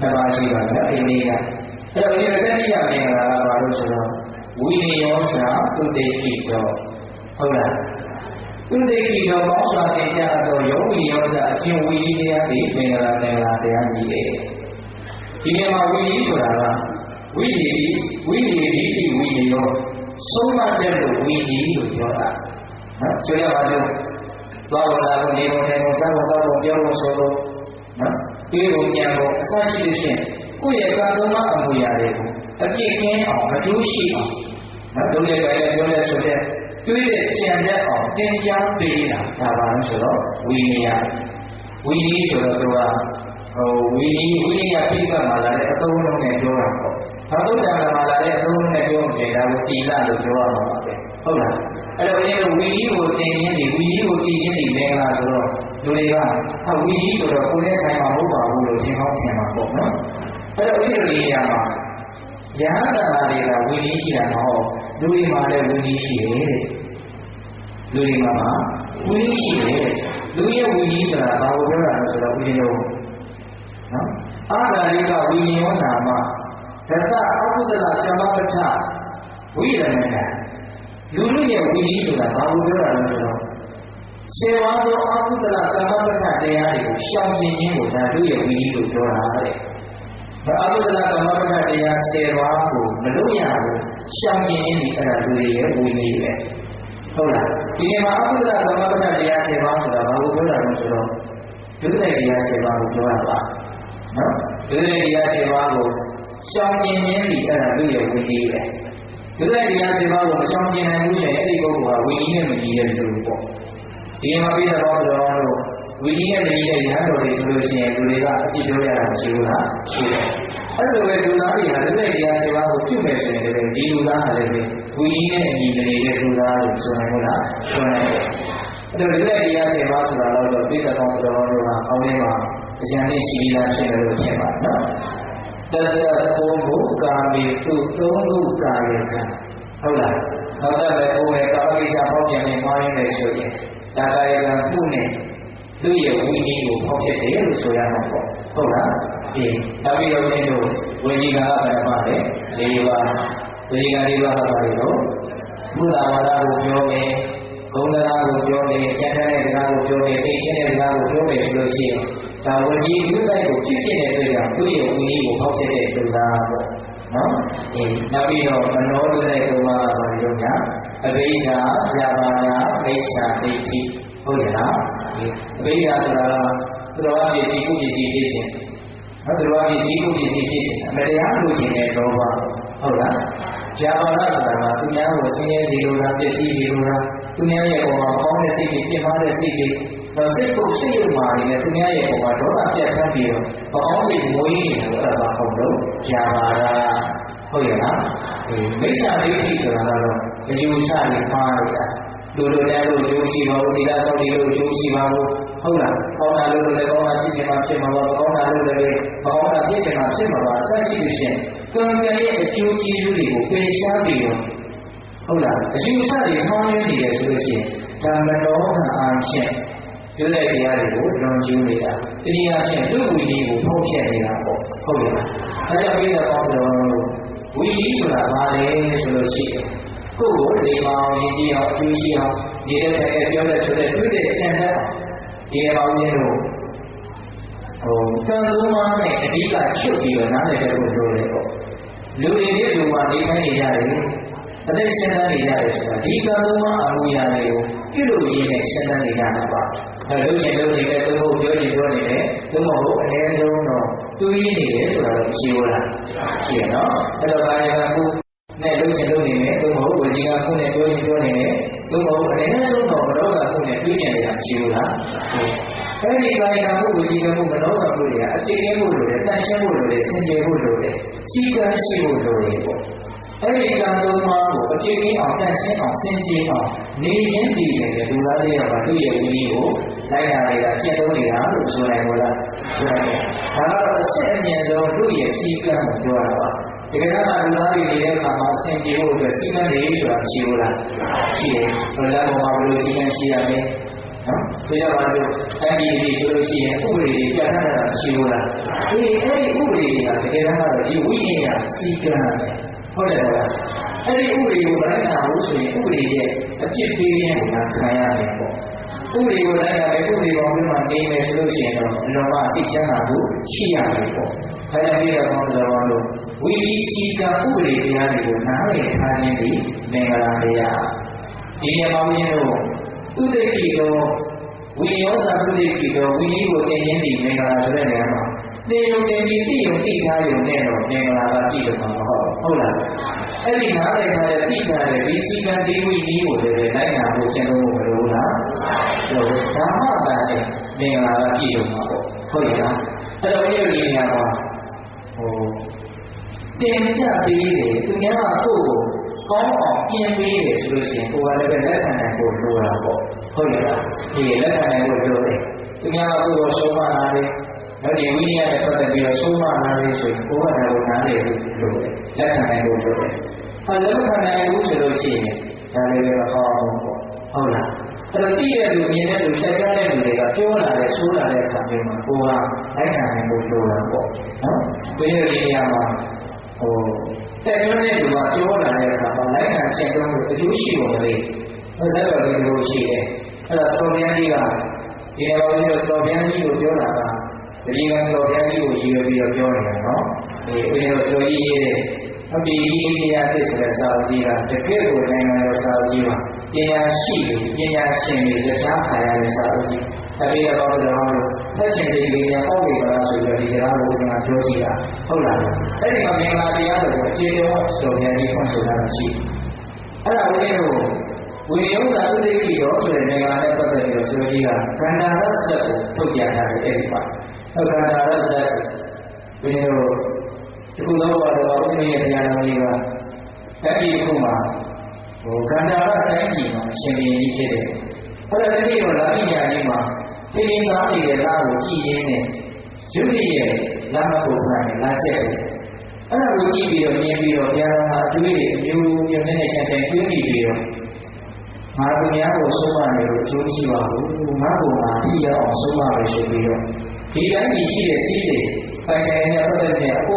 နှစ်ပါးရှိပါမယ်အိန္ဒိယအဲ့တော့ဒီတတိယမင်္ဂလာကဘာလို့ဆိုတော့ဝိနည်းယောဇာသုတေခိတောဟုတ်လားသုတေခိတောကောင်းစွာသင်ကြားသောယောဂီယောဇာအရှင်ဝိနည်းတရားဒီမင်္ဂလာမင်္ဂလာတရားကြီးလေဒီနေရာမှာဝိနည်းဆိုတာကဝိနည်းဝိနည်းဒီတိဝိနည်းရောဆုံးမတဲ့လို့ဝိနည်းလို့ပြောတာနော်ဆိုရပါစို့သွားလို့လာလို့နေလို့နေလို့စားလို့တော့ပြောလို့ဆိုလို့နော် ပြေလို့ကြံလို့အစရှိလို့ရှိရင်ကိုယ့်ရဲ့ကာသုံးမအမှုရာတွေကိုအပြည့်ကင်းအောင်မတူးရှိအောင်နော်ဒုတိယကလည်းပြောလဲဆိုတဲ့တွေးတဲ့ကြံတဲ့အောင်သင်ကြားပေးတာဒါပါလို့ဆိုတော့ဝိနည်းဝိနည်းဆိုတော့သူကဟိုဝိနည်းဝိနည်းပြိပ္ပမှာလာတဲ့အသုံးလုံးနဲ့ပြောတာပေါ့ဘာလို့ကြံမှာလာတဲ့အသုံးလုံးနဲ့ပြောရင်ဒါကိုတီလာလို့ပြောရမှာပါပဲဟုတ်လားအဲ့တော့ဒီလိုဝီကြီးကိုတင်ရင်းဒီဝီကြီးကိုတည်ရင်းဒီမင်္ဂလာဆိုတော့ လူတွေကအဝီကြီးဆိုတော့ကိုယ်နဲ့ဆိုင်မှာမဟုတ်ပါဘူးလို့သင်ဟောင်းထင်မှာပေါ့နော်အဲ့တော့ဒီလိုနေရာမှာယဟန္တာတွေကဝီကြီးရှိတာမဟုတ်လူတွေမှာလည်းဝီကြီးရှိတယ်တဲ့လူတွေမှာဝီကြီးရှိတယ်လူရဲ့ဝီကြီးဆိုတာဘာကိုပြောတာလဲဆိုတော့ဝီကြီးရောနော်အာဂါရိကဝီယောနာမသတ္တအကုသလကမ္မပဋ္ဌဝိရမဏလူလူရဲ့ဝိနည်းဆိုတာဘာကိုပြောတာလဲဆိုတော့ စေဝါသောအကုသလကမ္မပဋ္ဌတရားတွေကိုရှောင်ကျင်ခြင်းကိုဒါတို့ရဲ့ဝိနည်းလို့ပြောတာတဲ့။ဘာအကုသလကမ္မပဋ္ဌတရားစေဝါကိုမလို့ရဘူးရှောင်ကျင်ခြင်းဒီအဲ့ဒါလူတွေရဲ့ဝိနည်းပဲ။ဟုတ်လား။ဒီနေရာမှာအကုသလကမ္မပဋ္ဌတရားစေဝါဆိုတာဘာကိုပြောတာလဲဆိုတော့ဒုတိယတရားစေဝါကိုပြောတာပါ။နော်။ဒုတိယတရားစေဝါကိုရှောင်ကျင်ခြင်းဒီအဲ့ဒါလူရဲ့ဝိနည်းပဲ။ဒီလိုတရားစေပါကိုမဆောင်ကျင်နိုင်ဘူးဆိုရင်အဲ့ဒီပုဂ္ဂိုလ်ကဝိနည်းနဲ့မကြည့်တဲ့လူပေါ့ ဒီမှာပြတဲ့ဘောတော်တို့ဝိနည်းနဲ့မကြည့်တဲ့ရဟန်းတော်တွေဆိုလို့ရှိရင်လူတွေကအပြစ်ပြောရတာမရှိဘူးလားရှိတယ်အဲ့လိုပဲလူသားတွေကလည်းတရားစေပါကိုပြုမယ်ဆိုရင်လည်းဒီလူသားကလည်းဝိနည်းနဲ့အညီနေတဲ့လူသားလို့ဆိုနိုင်ဘူးလားဆိုနိုင်တယ်အဲ့တော့ဒီတရားစေပါဆိုတာတော့ပြတဲ့ဘောတော်တို့ကအောင်းထဲမှာအကျဉ်းလေးရှိပြီးသားဖြစ်တယ်လို့ဖြစ်ပါနော်တတသုံးခုကာမေသူသုံးခုကာယကဟုတ်လားနောက်တော့လည်းကိုယ်ရဲ့ကာမိချဖောက်ပြန်နေမှားရင်းနေဆိုရင် ဒါကာယကမှုနဲ့သူ့ရဲ့ဝိနည်းကိုဖောက်ဖြစ်တယ်လို့ဆိုရမှာပေါ့ဟုတ်လားဒီနောက်ပြီးတော့င်းတို့ဝိဇိကာကဘယ်မှာလဲ၄ပါးဝိဇိကာ၄ပါးကဘာလဲတော့ဘုရားဝါဒကိုပြောမယ်ဂုဏ်တရားကိုပြောမယ်ကျမ်းတဲ့စကားကိုပြောမယ်သိချင်းတဲ့စကားကိုပြောမယ်ဆိုလို့ရှိရင်ဒါဝကြီးလူတိုင်းကိုဖြစ်ဖြစ်နေတဲ့အတွက်ကြောင့်သူ့ရဲ့ဝိနည်းကိုဖောက်ဖြစ်တဲ့လူသားပေါ့နော်ဒီ နောက်ပြီးတော့မနောလူတဲ့ကုမာကဘာလို့ညာအဘိဓါယာဘာနာမိစ္ဆာဒိဋ္ဌိဟုတ်ရဲ့လားဒီအဘိဓါဆိုတာကသူတော်ဘာပစ္စည်းကုပ္ပစ္စည်းဖြစ်ခြင်းနော်သူတော်ဘာပစ္စည်းကုပ္ပစ္စည်းဖြစ်ခြင်းအမတရားလူခြင်းတဲ့လောဘဟုတ်လားယာဘာနာဆိုတာကသူများကိုဆင်းရဲဒီလိုလားပစ္စည်းဒီလိုလားသူများရဲ့ပုံမှာကောင်းတဲ့စိတ်တွေပြင်းမာတဲ့စိတ်တွေတော့စိတ်ကိုစိတ်ရုံမာနေတယ်သူများရဲ့ပုံမှာဒေါသပြတ်ထပ်ပြီးတော့မကောင်းစိတ်ငိုရင်းနေတယ်အဲ့ဒါဘာဟုတ်လို့ယာဘာနာ ဟုတ်ရဲ့လားဒီမိစ္ဆာဒိဋ္ဌိဆိုတာကတော့အယူဆတွေမှားနေတာလူလိုတဲ့လို့ကျိုးရှိပါဘူးဒီလားဆောက်ဒီလို့ကျိုးရှိပါဘူးဟုတ်လားကောင်းတာလို့လည်းကောင်းတာဖြစ်ချင်မှဖြစ်မှာပါမကောင်းတာလို့လည်းမကောင်းတာဖြစ်ချင်မှဖြစ်မှာပါအစရှိလို့ရှင်ကံကံရဲ့အကျိုးကျေးဇူးတွေကိုပယ်ရှားပြီးတော့ဟုတ်လားအယူဆတွေမှားရင်းနေတယ်ဆိုလို့ရှိရင်ဓမ္မတော်ကအာဖြင့်ကျွတဲ့တရားတွေကိုလွန်ကျူးနေတာတနည်းအားဖြင့်သူ့ဝိနည်းကိုဖောက်ဖျက်နေတာပေါ့ဟုတ်လားအဲကြောင့်ပြီးတော့ကောင်းတော် ဝိနည်းဆိုတာဘာလဲဆိုလို့ရှိရင်ကိုယ်ကိုလေမောင်ရည်ကြည်အောင်အကျိုးရှိအောင်နေတဲ့တဲ့ပြောတဲ့ဆိုတဲ့တွေ့တဲ့အကျဉ်းတတ်ဒီမောင်ရင်းတို့ဟိုကံသုံးပါးနဲ့အဓိကချုပ်ပြီးတော့နားလည်တဲ့ကိုလိုတယ်ပေါ့လူတွေဒီလူမှာနေခိုင်းနေကြတယ်အသက်ရှင်သန်နေရတယ်ဆိုတာဒီကံသုံးပါးအမှုရာတွေကိုပြုလို့ရင်းနဲ့ရှင်သန်နေကြတာပါအဲလုပ်ချင်လုပ်နေတဲ့သုံးဖို့ပြောချင်ပြောနေတဲ့သုံးဖို့အနည်းဆုံးတော့တွေးနေတယ်ဆိုတာတော့မရှိဘူးလားရှိရနော်အဲ့တော့ဘာလဲကခုနဲ့လုပ်ချင်လုပ်နေတယ်သုံးဖို့ဝစီကခုနဲ့ပြောရင်ပြောနေတယ်သုံးဖို့အနည်းဆုံးတော့မနောကခုနဲ့တွေးကြနေတာမရှိဘူးလားအဲ့ဒီကာယကမှုဝစီကမှုမနောကမှုတွေကအတိတ်ကမှုလိုတယ်တန်ရှင်းမှုလိုတယ်စင်ကြယ်မှုလိုတယ်စီကံရှိမှုလိုတယ်ပေါ့အဲ့ဒီကံသုံးပါးကိုအပြည့်အအောင်တန်ရှင်းအောင်စင်ကြယ်အောင်နေခြင်းတည်တယ်လူသားတွေကဘာသူ့ရဲ့ဝိနည်းကို လိုက်တာတွေကကျင့်သုံးနေတာလို့ဆိုနိုင်မို့လားဆိုနိုင်တယ်ဒါကတော့အစစ်အမြင့်ဆုံးသူ့ရဲ့စီကံကိုပြောတာပါတကယ်တော့လူသားတွေနေတဲ့အခါမှာအဆင်ပြေဖို့အတွက်စီကံတွေဆိုတာရှိဘူးလားရှိတယ်ဘယ်လိုလဲပေါ်မှာဘယ်လိုစီကံရှိရမလဲနော်ဆိုရပါစို့တိုင်းပြည်တွေဆိုလို့ရှိရင်ဥပဒေတွေပြဋ္ဌာန်းတာမရှိဘူးလားအေးအဲ့ဒီဥပဒေတွေကတကယ်တမ်းကတော့ဒီဝိညာဉ်စီကံဟုတ်တယ်ဟုတ်လားအဲ့ဒီဥပဒေကိုလိုက်နာဖို့ဆိုရင်ဥပဒေရဲ့အပြစ်ပေးခြင်းကိုခံရမယ်ပေါ့ ဥပဒေကိုလိုက်နာမယ်ဥပဒေပေါ်မှာနေမယ်ဆိုလို့ရှိရင်တော့လောကစိတ်ချမ်းသာမှုရှိရမယ်ပေါ့။ဒါကြောင့်ဒီတော့ဘောတော်လို့ဝိသီစီကံဥပဒေတရားတွေကိုနားလည်ထားခြင်းဒီမင်္ဂလာတရားဒီနေရာမှာဦးဇင်းတို့ဥဒိကိတော်ဝိယောဇာဥဒိကိတော်ဝိနည်းကိုသင်ခြင်းဒီမင်္ဂလာဆိုတဲ့နေရာမှာသင်ယုံတင်ပြီးသိယုံသိထားယုံနဲ့တော့မင်္ဂလာကပြည့်စုံမှာမဟုတ်ဟုတ်လားအဲ့ဒီနားလည်ထားတဲ့သိတာတဲ့ဒီစီကံဒီဝိနည်းကိုလည်းလိုက်နာဖို့ကျင့်လို့မ လို့လားဟုတ်ဓမ္မတန်နဲ့မင်္ဂလာကပြည့်စုံမှာပေါ့ဟုတ်ရဲ့လားအဲ့တော့ဒီလိုနေရာမှာဟိုတင်ပြပေးတယ်သူများကကိုယ့်ကိုကောင်းအောင်ပြင်ပေးတယ်ဆိုလို့ရှိရင်ကိုယ်ကလည်းပဲလက်ခံနိုင်ဖို့လိုတာပေါ့ဟုတ်ရဲ့လားဒီလက်ခံနိုင်ဖို့လိုတယ်သူများကကိုယ့်ကိုဆုံးမလာတယ်နော်ဒီဝိနည်းနဲ့ပတ်သက်ပြီးတော့ဆုံးမလာတယ်ဆိုရင်ကိုယ်ကလည်းနားလေလို့လိုတယ်လက်ခံနိုင်ဖို့လိုတယ်အဲလက်ခံနိုင်ဘူးဆိုလို့ရှိရင်ဒါလည်းပဲမဟောဘူးပေါ့ဟုတ်လား အဲ့တော့တည့်ရလူမြင်တဲ့လူဆက်ကြတဲ့လူတွေကပြောလာတဲ့ဆိုးလာတဲ့အခါမျိုးမှာကိုယ်ကလက်ခံနိုင်ဖို့လိုတာပေါ့နော်ဘယ်လိုဒီနေရာမှာဟိုတက်ကျွန်းတဲ့လူကပြောလာတဲ့အခါမှာလက်ခံချက်တော့အကျိုးရှိပုံလေးမဆက်တော်လေးလိုရှိတယ်အဲ့ဒါစော်ပြန်ကြီးကဒီနေရာမှာစော်ပြန်ကြီးကိုပြောတာကတတိယစော်ပြန်ကြီးကိုရည်ရွယ်ပြီးတော့ပြောနေတာနော်ဒီဘယ်လိုစော်ကြီးရဲ့ အပိအိန္ဒိယသစ္စာစာဝတိကတကယ့်ကိုနိုင်ငံတော်စာဝတိမှာပညာရှိတွေပညာရှင်တွေလက်ချခံရတဲ့စာဝတိအဲဒီတော့တော့သက်ရှင်တွေကြီးများပေါ့နေပါလားဆိုပြီးဒီစကားကိုဦးဇင်ကပြောစီတာဟုတ်လားအဲဒီမှာမင်္ဂလာတရားတွေကိုအခြေတော်တော်များကြီးဖွင့်ဆိုတာရှိအဲ့ဒါကိုလည်းဝိယုံသာဥဒိကိရောဆိုတဲ့မင်္ဂလာနဲ့ပတ်သက်ပြီးတော့ဆိုကြီးကခန္ဓာရဇတ်ကိုထုတ်ပြထားတယ်အဲ့ဒီပါခန္ဓာရဇတ်ဝိယုံဒီ ကုသောဘာတော်ဥပ္ပယေတရားတော်ကြီးကအဲ့ဒီခုမှာဟိုခန္ဓာရတိုင်းကြီးမှာအရှင်ဘုရင်ကြီးဖြစ်တယ်။ဟောတဲ့တိရောလာပိညာကြီးမှာသင်္င်သားတွေလာကိုကြည့်ရင်းနဲ့ယုတိရဲ့လာမဖို့ခံလာချက်တယ်။အဲ့ဒါကိုကြည့်ပြီးတော့မြင်ပြီးတော့ဘုရားမှာအတွေ့အကြုံမျိုးမျိုးနဲ့ဆန်ဆန်တွေးပြီးပြီးတော့ငါတို့များကိုဆုံးမနေလို့အကျိုးရှိပါဘူး။ငါ့ကိုမှထိရအောင်ဆုံးမပဲဆိုပြီးတော့ဒီတိုင်းကြီးရှိတဲ့စီးစိမ် ပိုင်ဆိုင်တဲ့ပတ်သက်တဲ့အကု